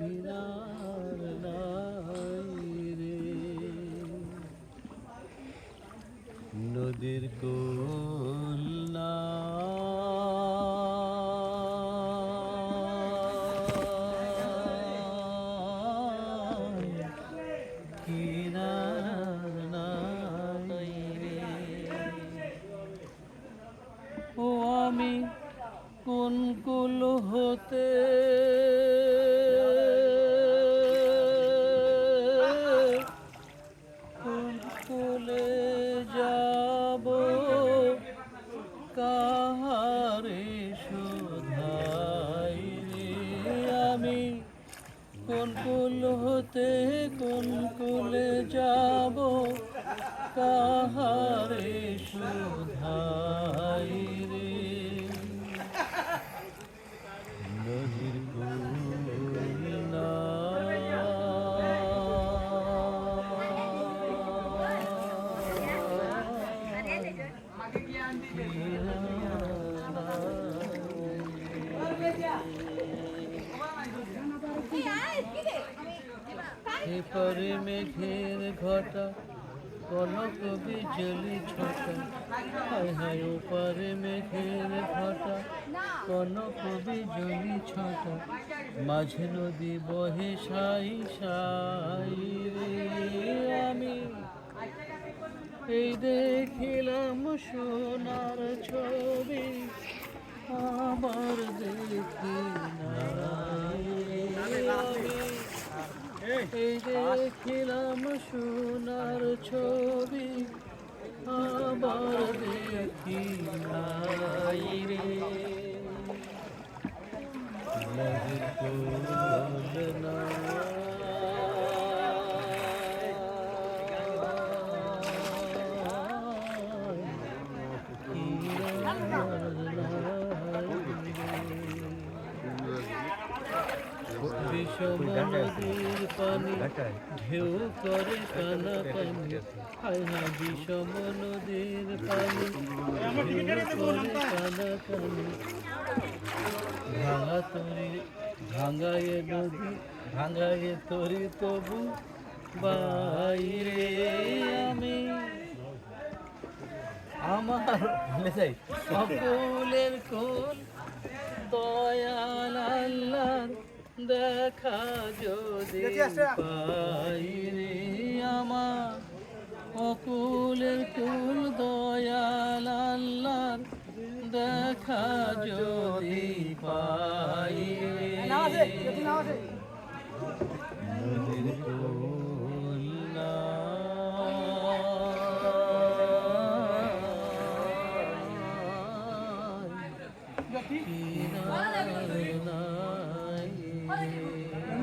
কিনার নাই নদীর কোল কোন কুল হতে? কোন কুলে যাব? কাহারে শোধাই আমি? কোন কুল হতে কোন কুলে যাব? কাহারে শোধাই এপারে মেঘের ঘটা কনক বিজলি ছটা। হায় হায়, ওপারে মেঘের ঘটা কনক বিজলি ছটা। মাঝে নদী বহে সাই সাই রে। এই দেখিলাম সোনার ছবি, আবার দেখি এই দেখিলাম সোনার ছবি, আবার দেখি রে। কোল না। বিষম নদীর পানি ঢেউ করে কানা হায় হায় পানি ভাঙা তরি নদী তরি তবু বাইরে আমি আমার সকলের কোন আল্লাহর দেখা যদি পাইরে আমার। অকুলের কুল দয়াল আল্লাহর। দেখা যদি পাইরে নদীর